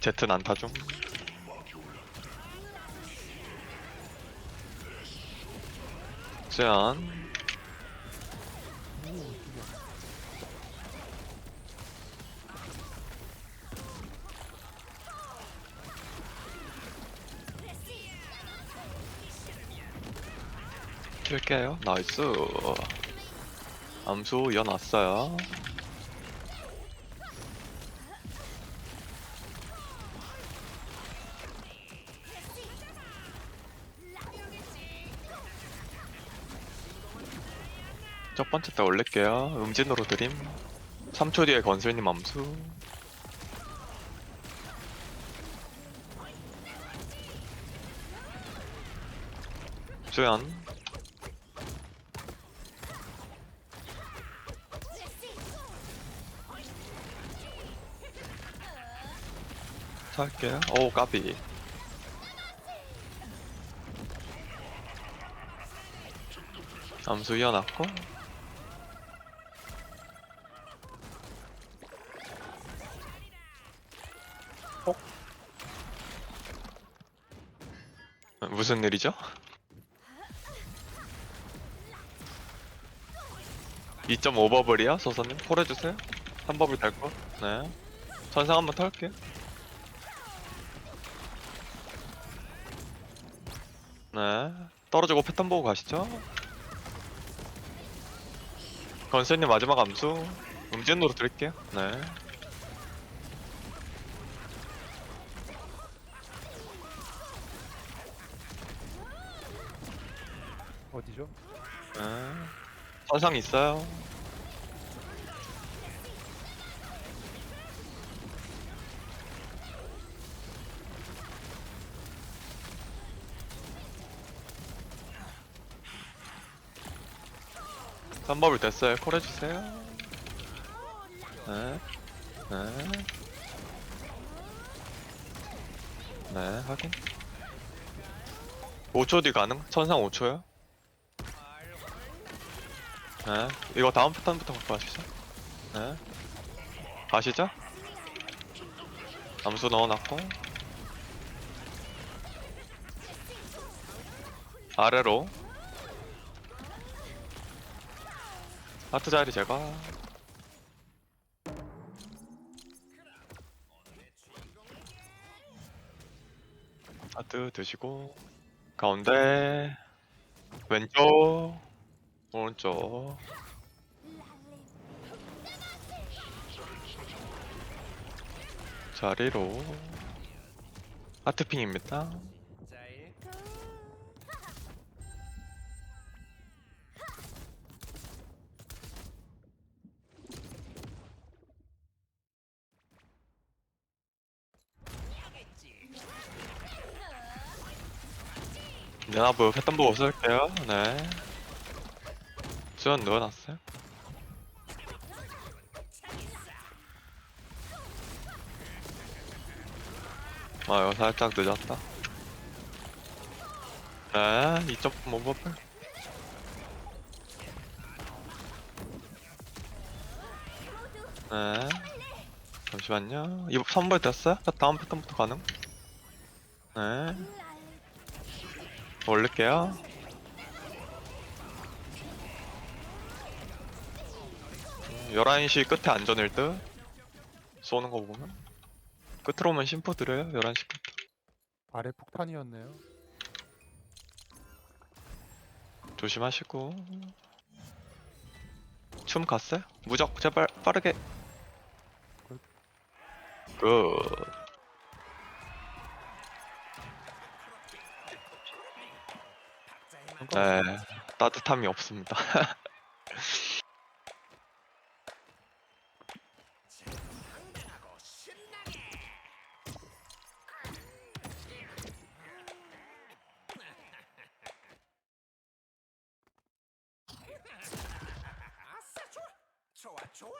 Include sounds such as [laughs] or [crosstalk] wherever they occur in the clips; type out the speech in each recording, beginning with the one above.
제트 난타 중. 제안. 킬게요. 나이스. 암수 이어놨어요. 첫 번째 때 올릴게요. 음진으로 드림. 3초 뒤에 건슬님 암수. 수연. 살게요. 오, 까비. 암수 이어놨고. 무슨 일이죠? 2.5버블이야, 소선님? 콜해주세요. 3버블 될 거. 네. 전상 한번 털게요. 네. 떨어지고 패턴 보고 가시죠. 건슬님 마지막 암수. 음진으로 드릴게요. 네. 어디죠? 네. 선상 있어요. 선법을 됐어요. 콜 해주세요. 네. 네. 네, 확인. 5초 뒤 가능? 천상 5초요? 네, 이거 다음 패턴부터 갖고 가시죠. 네. 가시죠? 암수 넣어놨고. 아래로. 하트 자리 제가. 하트 드시고. 가운데. 왼쪽. 오른쪽. 자리로. 하트핑입니다. 연합부 패턴 보고 쓸게요. 네 수연 넣어놨어요? 아 이거 살짝 늦었다. 네 2.5버블 네 잠시만요. 이거 3번 됐어요? 다음 패턴부터 가능? 네. 올릴게요 11시 끝에 안전일 듯 쏘는 거 보면. 끝으로 오면 심포 드려요 11시 끝. 아래 폭탄이었네요. 조심하시고. 춤 갔어요? 무적 제발 빠르게. 굿. 네, 따뜻함이 없습니다 [laughs] 좋아.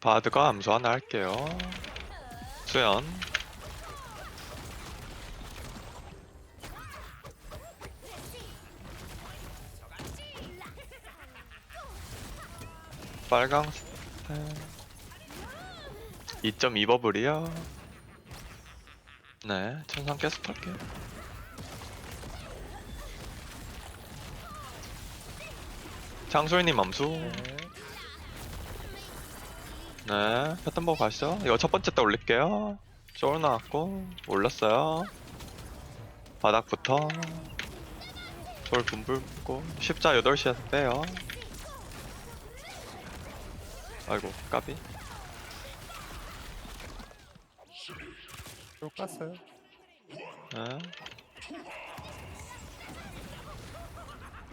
바드가 암수 하나 할게요. 수연. 빨강 2.2 버블이요. 네, 천상 계속 할게요. 장솔님 암수. 네. 네, 패턴 보고 가시죠. 이거 첫 번째 때 올릴게요. 쫄 나왔고, 올렸어요. 바닥부터. 쫄 분불 붙고, 십자 8시에서 빼요. 아이고, 까비. 또 깠어요. 네.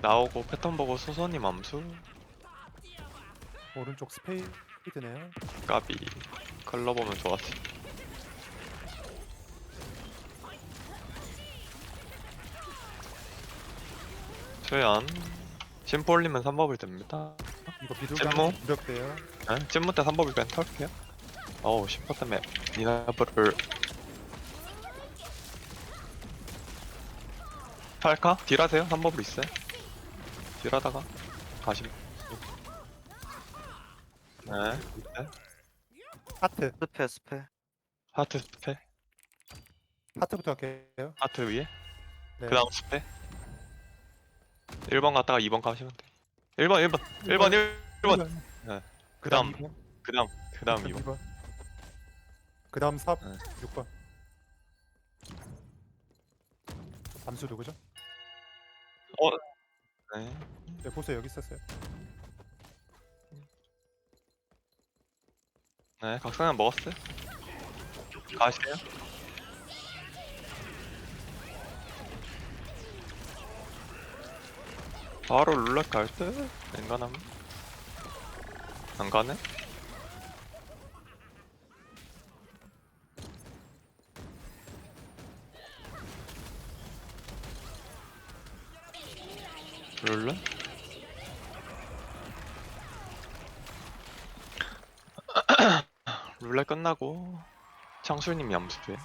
나오고 패턴 보고 소선님 암수. 오른쪽 스페이드네요. 까비. 컬러 보면 좋았어. 수연. 심포 올리면 3법을 됩니다. 이거? 비둘기 무력돼요. 네, 찐무 때 3법을 그냥 털게요. 어우, 심포 때문에 니나브를 탈까? 딜하세요? 3법을 있어요. 딜하다가 가시면 네, 네. 하트. 스페 스페 하트 스페 하트부터 할게요. 하트 위에 네. 그 다음 스페 1번 갔다가 2번 가시면 돼 1번 1번 1번 1번 네. 그 다음. 그 다음 그 다음 2번 이번. 그 다음 4, 네. 6번. 암수 누구죠? 네. 네, 보세요. 여기 있었어요. 네 각성은 먹었어요 가실게요 바로 룰렛 갈듯 앵간하면 안 가네? 룰렛? [clears throat] 룰렛 끝나고 창술님 염수해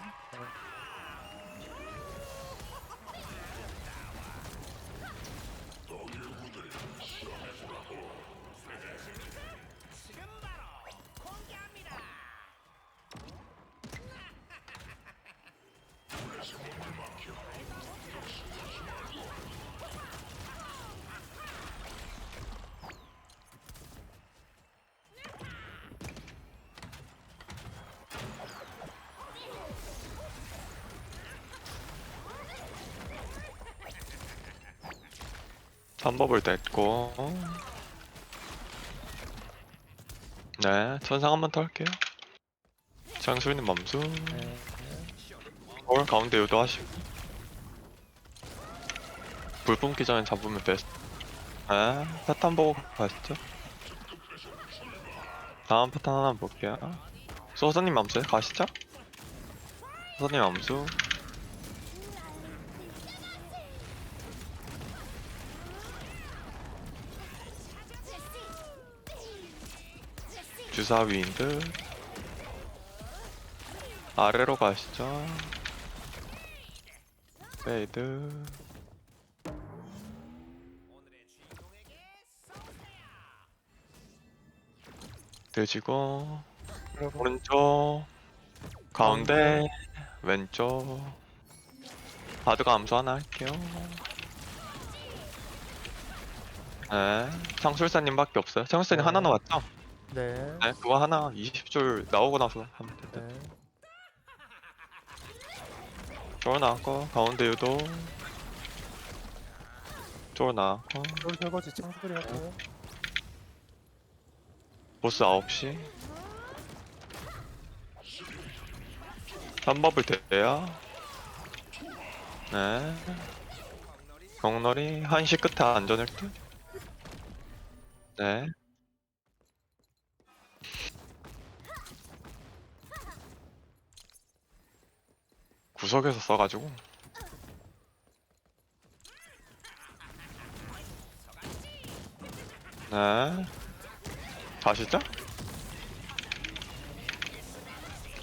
삼법을 냈고. 네 천상 한 번 더 할게요. 멈수 네. 올 가운데 유도하시고. 불 뿜기 전에 잡으면 베스트. 네 패턴 보고 가시죠. 다음 패턴 하나 볼게요. 소서님 맘수 가시죠? 소서님 맘수 주사 위인드 아래로 가시죠. 페이드. 여러분, 오른쪽. 가운데. 왼쪽. 바드가 암수 하나 할게요. 네. 창술사님밖에 없어요. 창술사님 네. 하나 남았죠? 네. 네 그거 하나 20줄 나오고 나서 하면 돼요 네. 쫄 나왔고 가운데 유도 쫄 나왔고 여기 설거지 창수들이 할게요. 보스 9시 3법을 대야 네 경놀이 1시 끝에 안전을 듯 네. 구석에서 써가지고 네 가시죠?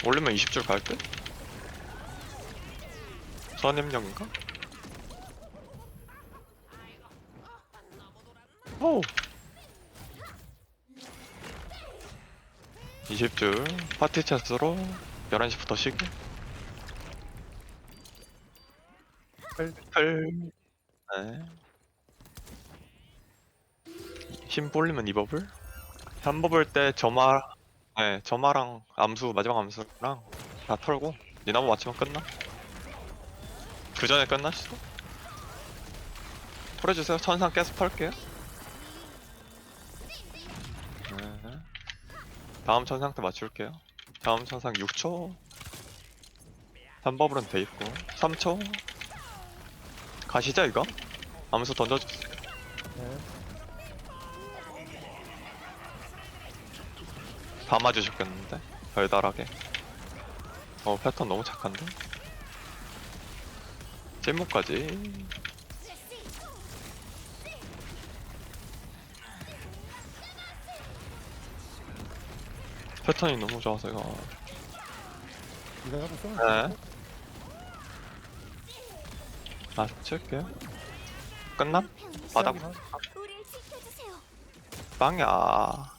올리면 20줄 갈 듯? 선임력인가? 오! 20줄 파티 채스로 11시부터 쉬기 헐. 헐. 네. 힘 볼리면 이 버블? 한 버블 때 점화 네 점화랑 암수 마지막 암수랑 다 털고 니나무 맞추면 끝나 그 전에 끝났어 털어주세요 천상 계속 털게요 네. 다음 천상 때 맞출게요 다음 천상 6초 3버블은 돼 있고 3초 가시죠 이거? 암수 던져주세요 네. 다 맞으셨겠는데? 별달하게 어 패턴 너무 착한데? 찐무까지 패턴이 너무 좋아서 이거 네 맞출게요 끝남? 바닥 시작이나? 우릴 지켜주세요. 빵야